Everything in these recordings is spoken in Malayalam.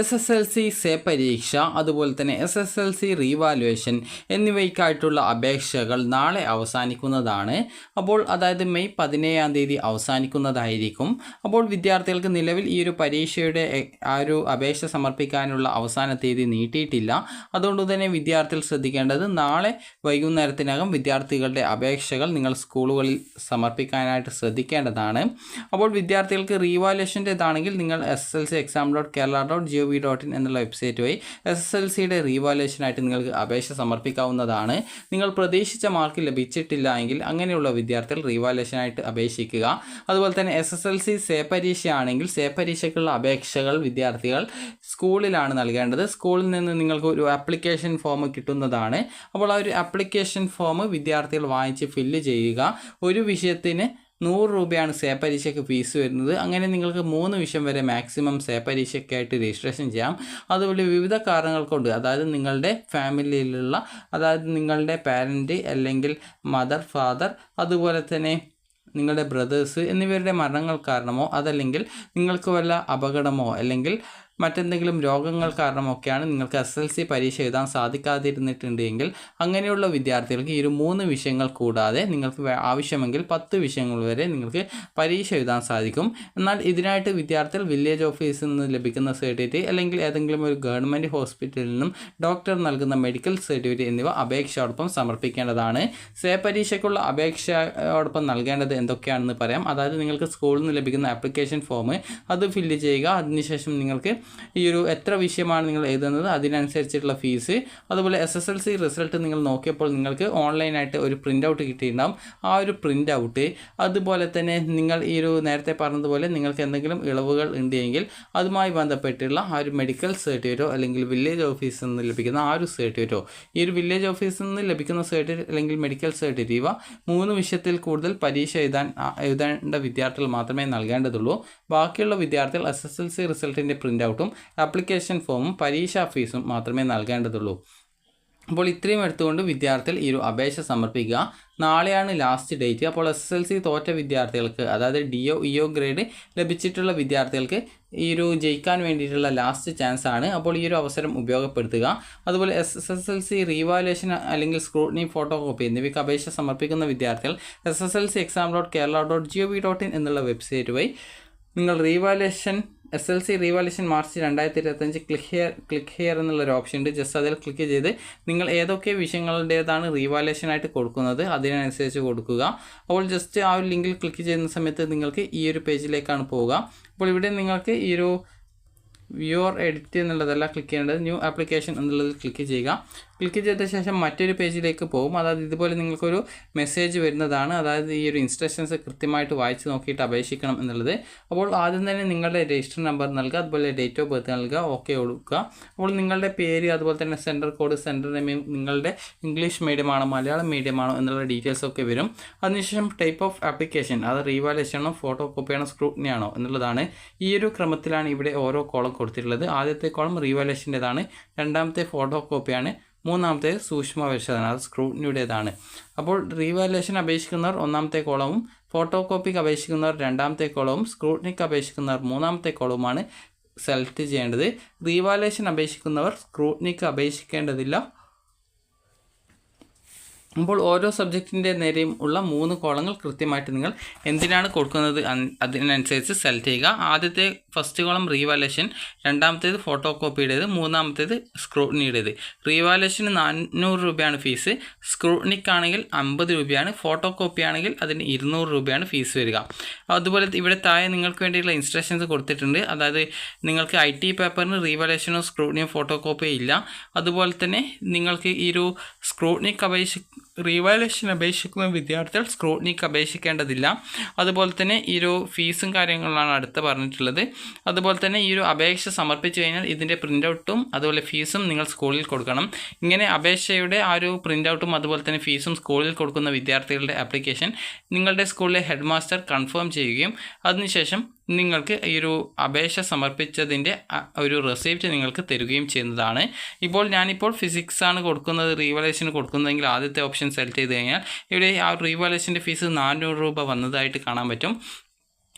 S S L C say പരീക്ഷ അതുപോലെ തന്നെ S S L C revaluation എന്നിവയ്ക്കായിട്ടുള്ള അപേക്ഷകൾ നാളെ അവസാനിക്കുന്നതാണ്. അപ്പോൾ അതായത് മെയ് പതിനേഴാം തീയതി അവസാനിക്കുന്നതായിരിക്കും. അപ്പോൾ വിദ്യാർത്ഥികൾക്ക് നിലവിൽ ഈ ഒരു പരീക്ഷയുടെ ആ ഒരു അപേക്ഷ സമർപ്പിക്കാനുള്ള അവസാന തീയതി നീട്ടിയിട്ടില്ല. അതുകൊണ്ട് തന്നെ വിദ്യാർത്ഥികൾ ശ്രദ്ധിക്കേണ്ടത് നാളെ വൈകുന്നേരത്തിനകം വിദ്യാർത്ഥികളുടെ അപേക്ഷകൾ നിങ്ങൾ സ്കൂളുകളിൽ സമർപ്പിക്കാനായിട്ട് ശ്രദ്ധിക്കേണ്ടതാണ്. അപ്പോൾ വിദ്യാർത്ഥികൾക്ക് റീവാലുവേഷന്റെതാണെങ്കിൽ നിങ്ങൾ S L C exam dot Kerala dot G V dot in എന്നുള്ള വെബ്സൈറ്റ് വഴി എസ് എസ് എൽ സിയുടെ റീവാലുവേഷനായിട്ട് നിങ്ങൾക്ക് അപേക്ഷ സമർപ്പിക്കാവുന്നതാണ്. നിങ്ങൾ പ്രതീക്ഷിച്ച മാർക്ക് ലഭിച്ചിട്ടില്ല എങ്കിൽ അങ്ങനെയുള്ള വിദ്യാർത്ഥികൾ റീവാലുവേഷനായിട്ട് അപേക്ഷിക്കുക. അതുപോലെ തന്നെ S S L C say പരീക്ഷയാണെങ്കിൽ say പരീക്ഷയ്ക്കുള്ള അപേക്ഷകൾ വിദ്യാർത്ഥികൾ സ്കൂളിലാണ് നൽകേണ്ടത്. സ്കൂളിൽ നിന്ന് നിങ്ങൾക്ക് ഒരു ആപ്ലിക്കേഷൻ ഫോം കിട്ടുന്നതാണ്. അപ്പോൾ ആ ഒരു ആപ്ലിക്കേഷൻ ഫോം വിദ്യാർത്ഥികൾ വാങ്ങിച്ച് ഫില്ല് ചെയ്യുക. ഒരു വിഷയത്തിന് നൂറ് രൂപയാണ് സേ പരീക്ഷയ്ക്ക് ഫീസ് വരുന്നത്. അങ്ങനെ നിങ്ങൾക്ക് മൂന്ന് വിഷയം വരെ മാക്സിമം സേ പരീക്ഷയ്ക്കായിട്ട് രജിസ്ട്രേഷൻ ചെയ്യാം. അതുപോലെ വിവിധ കാരണങ്ങൾ കൊണ്ട് അതായത് നിങ്ങളുടെ ഫാമിലിയിലുള്ള അതായത് നിങ്ങളുടെ പാരന്റ് അല്ലെങ്കിൽ മദർ ഫാദർ അതുപോലെ തന്നെ നിങ്ങളുടെ ബ്രദേഴ്സ് എന്നിവരുടെ മരണങ്ങൾ കാരണമോ അതല്ലെങ്കിൽ നിങ്ങൾക്ക് വല്ല അപകടമോ അല്ലെങ്കിൽ മറ്റെന്തെങ്കിലും രോഗങ്ങൾ കാരണമൊക്കെയാണ് നിങ്ങൾക്ക് എസ് എൽ സി പരീക്ഷ എഴുതാൻ സാധിക്കാതിരുന്നിട്ടുണ്ടെങ്കിൽ അങ്ങനെയുള്ള വിദ്യാർത്ഥികൾക്ക് ഈ ഒരു മൂന്ന് വിഷയങ്ങൾ കൂടാതെ നിങ്ങൾക്ക് ആവശ്യമെങ്കിൽ പത്ത് വിഷയങ്ങൾ വരെ നിങ്ങൾക്ക് പരീക്ഷ എഴുതാൻ സാധിക്കും. എന്നാൽ ഇതിനായിട്ട് വിദ്യാർത്ഥികൾ വില്ലേജ് ഓഫീസിൽ നിന്ന് ലഭിക്കുന്ന സർട്ടിഫിക്കറ്റ് അല്ലെങ്കിൽ ഏതെങ്കിലും ഒരു ഗവൺമെന്റ് ഹോസ്പിറ്റലിൽ നിന്നും ഡോക്ടർ നൽകുന്ന മെഡിക്കൽ സർട്ടിഫിക്കറ്റ് എന്നിവ അപേക്ഷയോടൊപ്പം സമർപ്പിക്കേണ്ടതാണ്. സേ പരീക്ഷയ്ക്കുള്ള അപേക്ഷയോടൊപ്പം നൽകേണ്ടത് എന്തൊക്കെയാണെന്ന് പറയാം. അതായത് നിങ്ങൾക്ക് സ്കൂളിൽ നിന്ന് ലഭിക്കുന്ന ആപ്ലിക്കേഷൻ ഫോം അത് ഫില്ല് ചെയ്യുക. അതിനുശേഷം നിങ്ങൾക്ക് ഈ ഒരു എത്ര വിഷയമാണ് നിങ്ങൾ എഴുതുന്നത് അതിനനുസരിച്ചിട്ടുള്ള ഫീസ് അതുപോലെ S S L C result നിങ്ങൾ നോക്കിയപ്പോൾ നിങ്ങൾക്ക് ഓൺലൈനായിട്ട് ഒരു പ്രിന്റ് ഔട്ട് കിട്ടിയിട്ടുണ്ടാകും ആ ഒരു പ്രിന്റ് ഔട്ട് അതുപോലെ തന്നെ നിങ്ങൾ ഈ ഒരു നേരത്തെ പറഞ്ഞതുപോലെ നിങ്ങൾക്ക് എന്തെങ്കിലും ഇളവുകൾ ഉണ്ടെങ്കിൽ അതുമായി ബന്ധപ്പെട്ടുള്ള ആ ഒരു മെഡിക്കൽ സർട്ടിഫിക്കറ്റോ അല്ലെങ്കിൽ വില്ലേജ് ഓഫീസിൽ നിന്ന് ലഭിക്കുന്ന ആ ഒരു സർട്ടിഫിക്കറ്റോ ഈ ഒരു വില്ലേജ് ഓഫീസിൽ നിന്ന് ലഭിക്കുന്ന സർട്ടിഫിക്കറ്റ് അല്ലെങ്കിൽ മെഡിക്കൽ സർട്ടിഫിക്കറ്റ് ഇവ മൂന്ന് വിഷയത്തിൽ കൂടുതൽ പരീക്ഷ എഴുതാൻ എഴുതേണ്ട വിദ്യാർത്ഥികൾ മാത്രമേ നൽകേണ്ടതുള്ളൂ. ബാക്കിയുള്ള വിദ്യാർത്ഥികൾ എസ് എസ് എൽ സി റിസൾട്ടിന്റെ പ്രിന്റ് ഔട്ടും ആപ്ലിക്കേഷൻ ഫോമും പരീക്ഷാ ഫീസും മാത്രമേ നൽകേണ്ടതുള്ളൂ. അപ്പോൾ ഇത്രയും എടുത്തുകൊണ്ട് വിദ്യാർത്ഥികൾ ഈ ഒരു അപേക്ഷ സമർപ്പിക്കുക. നാളെയാണ് ലാസ്റ്റ് ഡേറ്റ് അപ്പോൾ എസ് എൽ സി തോറ്റ വിദ്യാർത്ഥികൾക്ക് അതായത് D O E O grade ലഭിച്ചിട്ടുള്ള വിദ്യാർത്ഥികൾക്ക് ഈ ഒരു ജയിക്കാൻ വേണ്ടിയിട്ടുള്ള ലാസ്റ്റ് ചാൻസ് ആണ്. അപ്പോൾ ഈ ഒരു അവസരം ഉപയോഗപ്പെടുത്തുക. അതുപോലെ S S S L C revaluation അല്ലെങ്കിൽ സ്ക്രൂട്ടിനി ഫോട്ടോ കോപ്പി എന്നിവയ്ക്ക് അപേക്ഷ സമർപ്പിക്കുന്ന വിദ്യാർത്ഥികൾ S S L C exam dot Kerala dot G O V dot in എന്നുള്ള വെബ്സൈറ്റ് വഴി നിങ്ങൾ revaluation S L C revaluation March രണ്ടായിരത്തി ഇരുപത്തഞ്ച് ക്ലിക്ക് ഹിയർ ക്ലിക്ക് ഹിയർ എന്നുള്ളൊരു ഓപ്ഷൻ ഉണ്ട്. ജസ്റ്റ് അതിൽ ക്ലിക്ക് ചെയ്ത് നിങ്ങൾ ഏതൊക്കെ വിഷയങ്ങളുടേതാണ് ആയിട്ട് കൊടുക്കുന്നത് അതിനനുസരിച്ച് കൊടുക്കുക. അപ്പോൾ ജസ്റ്റ് ആ ഒരു ലിങ്കിൽ ക്ലിക്ക് ചെയ്യുന്ന സമയത്ത് നിങ്ങൾക്ക് ഈ ഒരു പേജിലേക്കാണ് പോവുക അപ്പോൾ ഇവിടെ നിങ്ങൾക്ക് ഈ ഒരു വ്യൂർ എഡിറ്റ് എന്നുള്ളതല്ല ക്ലിക്ക് ചെയ്യേണ്ടത്. ന്യൂ ആപ്ലിക്കേഷൻ എന്നുള്ളത് ക്ലിക്ക് ചെയ്യുക. ക്ലിക്ക് ചെയ്ത ശേഷം മറ്റൊരു പേജിലേക്ക് പോകും അതായത് ഇതുപോലെ നിങ്ങൾക്കൊരു മെസ്സേജ് വരുന്നതാണ്. അതായത് ഈ ഒരു ഇൻസ്ട്രക്ഷൻസ് കൃത്യമായിട്ട് വായിച്ച് നോക്കിയിട്ട് അപേക്ഷിക്കണം എന്നുള്ളത്. അപ്പോൾ ആദ്യം തന്നെ നിങ്ങളുടെ രജിസ്റ്റർ നമ്പർ നൽകുക അതുപോലെ ഡേറ്റ് ഓഫ് ബർത്ത് നൽകുക ഓക്കെ കൊടുക്കുക. അപ്പോൾ നിങ്ങളുടെ പേര് അതുപോലെ തന്നെ സെന്റർ കോഡ് സെന്റർ നെയിം നിങ്ങളുടെ ഇംഗ്ലീഷ് മീഡിയമാണോ മലയാളം മീഡിയമാണോ എന്നുള്ള ഡീറ്റെയിൽസ് ഒക്കെ വരും. അതിനുശേഷം ടൈപ്പ് ഓഫ് ആപ്ലിക്കേഷൻ അത് റീവാലേഷൻ ആണോ ഫോട്ടോ കോപ്പിയാണോ സ്ക്രൂട്ടിനി ആണോ എന്നുള്ളതാണ് ഈ ഒരു ക്രമത്തിലാണ് ഇവിടെ ഓരോ കോളം കൊടുത്തിട്ടുള്ളത്. ആദ്യത്തെ കോളം റീവാലേഷന്റെതാണ് രണ്ടാമത്തെ ഫോട്ടോ കോപ്പിയാണ് മൂന്നാമത്തെ സൂക്ഷ്മ പരിശോധന അത് സ്ക്രൂട്ടിനിയുടേതാണ് അപ്പോൾ റീവാലുവേഷൻ അപേക്ഷിക്കുന്നവർ ഒന്നാമത്തെ കോളവും ഫോട്ടോ കോപ്പിക്ക് അപേക്ഷിക്കുന്നവർ രണ്ടാമത്തെ കോളവും സ്ക്രൂട്ടിനിക്ക് അപേക്ഷിക്കുന്നവർ മൂന്നാമത്തെ കോളവുമാണ് സെലക്ട് ചെയ്യേണ്ടത്. റീവാലുവേഷൻ അപേക്ഷിക്കുന്നവർ സ്ക്രൂട്ടിനിക്ക് അപേക്ഷിക്കേണ്ടതില്ല. അപ്പോൾ ഓരോ സബ്ജക്റ്റിന്റെ നേരെയും ഉള്ള മൂന്ന് കോളങ്ങൾ കൃത്യമായിട്ട് നിങ്ങൾ എന്തിനാണ് കൊടുക്കുന്നത് അതിനനുസരിച്ച് സെലക്ട് ചെയ്യുക. ആദ്യത്തെ ഫസ്റ്റ് കോളം റീവാലേഷൻ രണ്ടാമത്തേത് ഫോട്ടോ കോപ്പിയുടേത് മൂന്നാമത്തേത് സ്ക്രൂട്ടിനിയുടേത് റീവാലേഷന് നാനൂറ് രൂപയാണ് ഫീസ് സ്ക്രൂട്ടിനിക്കാണെങ്കിൽ അമ്പത് രൂപയാണ്. ഫോട്ടോ കോപ്പി ആണെങ്കിൽ അതിന് ഇരുന്നൂറ് രൂപയാണ് ഫീസ് വരിക. അതുപോലെ ഇവിടെ താഴെ നിങ്ങൾക്ക് വേണ്ടിയിട്ടുള്ള ഇൻസ്ട്രക്ഷൻസ് കൊടുത്തിട്ടുണ്ട്. അതായത് നിങ്ങൾക്ക് ഐ ടി പേപ്പറിന് റീവാലേഷനോ സ്ക്രൂട്ടിനിയോ ഫോട്ടോ കോപ്പിയോ ഇല്ല. അതുപോലെ തന്നെ നിങ്ങൾക്ക് ഈ ഒരു സ്ക്രൂട്ടിനിക്ക് അപേക്ഷി റീവാലുവേഷൻ അപേക്ഷിക്കുന്ന വിദ്യാർത്ഥികൾ സ്ക്രൂട്ടിനിക്ക് അപേക്ഷിക്കേണ്ടതില്ല. അതുപോലെ തന്നെ ഈ ഒരു ഫീസും കാര്യങ്ങളാണ് അടുത്ത് പറഞ്ഞിട്ടുള്ളത്. അതുപോലെ തന്നെ ഈ ഒരു അപേക്ഷ സമർപ്പിച്ചു കഴിഞ്ഞാൽ ഇതിന്റെ പ്രിന്റ് ഔട്ടും അതുപോലെ ഫീസും നിങ്ങൾ സ്കൂളിൽ കൊടുക്കണം. ഇങ്ങനെ അപേക്ഷയുടെ ആ ഒരു പ്രിന്റ് ഔട്ടും അതുപോലെ തന്നെ ഫീസും സ്കൂളിൽ കൊടുക്കുന്ന വിദ്യാർത്ഥികളുടെ ആപ്ലിക്കേഷൻ നിങ്ങളുടെ സ്കൂളിലെ ഹെഡ് മാസ്റ്റർ കൺഫേം ചെയ്യുകയും അതിനുശേഷം നിങ്ങൾക്ക് ഈ ഒരു അപേക്ഷ സമർപ്പിച്ചതിന്റെ ഒരു റെസിപ്റ്റ് നിങ്ങൾക്ക് തരികയും ചെയ്യുന്നതാണ്. ഇപ്പോൾ ഞാനിപ്പോൾ ഫിസിക്സ് ആണ് കൊടുക്കുന്നത് റീവാലേഷന് കൊടുക്കുന്നതെങ്കിൽ ആദ്യത്തെ ഓപ്ഷൻ സെലക്ട് ചെയ്ത് കഴിഞ്ഞാൽ ഇവിടെ ആ റീവാലേഷന്റെ ഫീസ് നാനൂറ് രൂപ വന്നതായിട്ട് കാണാൻ പറ്റും.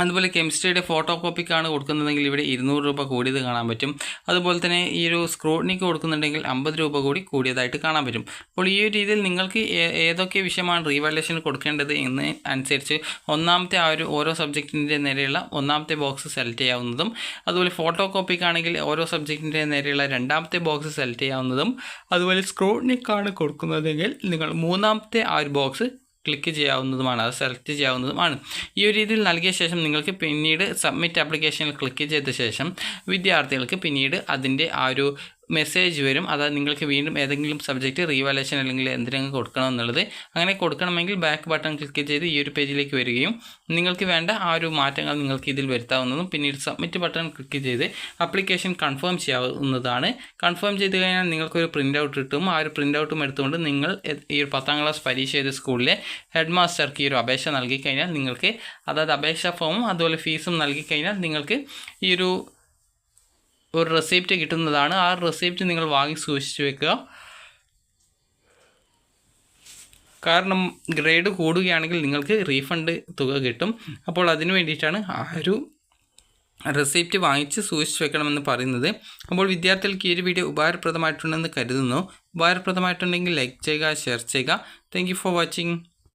അതുപോലെ കെമിസ്ട്രിയുടെ ഫോട്ടോ കോപ്പിക്കാണ് കൊടുക്കുന്നതെങ്കിൽ ഇവിടെ ഇരുന്നൂറ് രൂപ കൂടിയത് കാണാൻ പറ്റും. അതുപോലെ തന്നെ ഈ ഒരു സ്ക്രൂട്ടിനിക്ക് കൊടുക്കുന്നുണ്ടെങ്കിൽ അമ്പത് രൂപ കൂടി കൂടിയതായിട്ട് കാണാൻ പറ്റും. അപ്പോൾ ഈ ഒരു രീതിയിൽ നിങ്ങൾക്ക് ഏതൊക്കെ വിഷയമാണ് റീവാലുവേഷൻ കൊടുക്കേണ്ടത് എന്ന് അനുസരിച്ച് ഒന്നാമത്തെ ആ ഒരു ഓരോ സബ്ജക്റ്റിന്റെ നേരെയുള്ള ഒന്നാമത്തെ ബോക്സ് സെലക്ട് ചെയ്യാവുന്നതും അതുപോലെ ഫോട്ടോ കോപ്പിക്കാണെങ്കിൽ ഓരോ സബ്ജക്റ്റിന്റെ നേരെയുള്ള രണ്ടാമത്തെ ബോക്സ് സെലക്ട് ചെയ്യാവുന്നതും അതുപോലെ സ്ക്രൂട്ടിനിക്കാണ് കൊടുക്കുന്നതെങ്കിൽ നിങ്ങൾ മൂന്നാമത്തെ ആ ഒരു ബോക്സ് ക്ലിക്ക് ചെയ്യാവുന്നതുമാണ് അത് സെലക്ട് ചെയ്യാവുന്നതുമാണ്. ഈ ഒരു രീതിയിൽ നൽകിയ ശേഷം നിങ്ങൾക്ക് പിന്നീട് സബ്മിറ്റ് ആപ്ലിക്കേഷനിൽ ക്ലിക്ക് ചെയ്ത ശേഷം വിദ്യാർത്ഥികൾക്ക് പിന്നീട് അതിന്റെ ആ ഒരു മെസ്സേജ് വരും. അതായത് നിങ്ങൾക്ക് വീണ്ടും ഏതെങ്കിലും സബ്ജക്റ്റ് റീവാലേഷൻ അല്ലെങ്കിൽ എന്തിനെങ്കിലും കൊടുക്കണം എന്നുള്ളത് അങ്ങനെ കൊടുക്കണമെങ്കിൽ ബാക്ക് ബട്ടൺ ക്ലിക്ക് ചെയ്ത് ഈ ഒരു പേജിലേക്ക് വരികയും നിങ്ങൾക്ക് വേണ്ട ആ ഒരു മാറ്റങ്ങൾ നിങ്ങൾക്ക് ഇതിൽ വരുത്താവുന്നതും പിന്നീട് സബ്മിറ്റ് ബട്ടൺ ക്ലിക്ക് ചെയ്ത് അപ്ലിക്കേഷൻ കൺഫേം ചെയ്യാവുന്നതാണ്. കൺഫേം ചെയ്ത് കഴിഞ്ഞാൽ നിങ്ങൾക്കൊരു പ്രിന്റ് ഔട്ട് കിട്ടും. ആ ഒരു പ്രിന്റ് ഔട്ടും എടുത്തുകൊണ്ട് നിങ്ങൾ ഈ ഒരു പത്താം ക്ലാസ് പരീക്ഷ ചെയ്ത സ്കൂളിലെ ഹെഡ് മാസ്റ്റർക്ക് ഈ ഒരു അപേക്ഷ നൽകി കഴിഞ്ഞാൽ നിങ്ങൾക്ക് അതായത് അപേക്ഷാ ഫോമും അതുപോലെ ഫീസും നൽകി കഴിഞ്ഞാൽ നിങ്ങൾക്ക് ഈ ഒരു ഒരു റെസിപ്റ്റ് കിട്ടുന്നതാണ്. ആ റെസിപ്റ്റ് നിങ്ങൾ വാങ്ങി സൂക്ഷിച്ചു വെക്കുക. കാരണം ഗ്രേഡ് കൂടുകയാണെങ്കിൽ നിങ്ങൾക്ക് റീഫണ്ട് തുക കിട്ടും. അപ്പോൾ അതിന് വേണ്ടിയിട്ടാണ് ആ ഒരു റെസിപ്റ്റ് വാങ്ങിച്ച് സൂക്ഷിച്ചു വെക്കണമെന്ന് പറയുന്നത്. അപ്പോൾ വിദ്യാർത്ഥികൾക്ക് ഈ ഒരു വീഡിയോ ഉപകാരപ്രദമായിട്ടുണ്ടെന്ന് കരുതുന്നു. ഉപകാരപ്രദമായിട്ടുണ്ടെങ്കിൽ ലൈക്ക് ചെയ്യുക ഷെയർ ചെയ്യുക. Thank for watching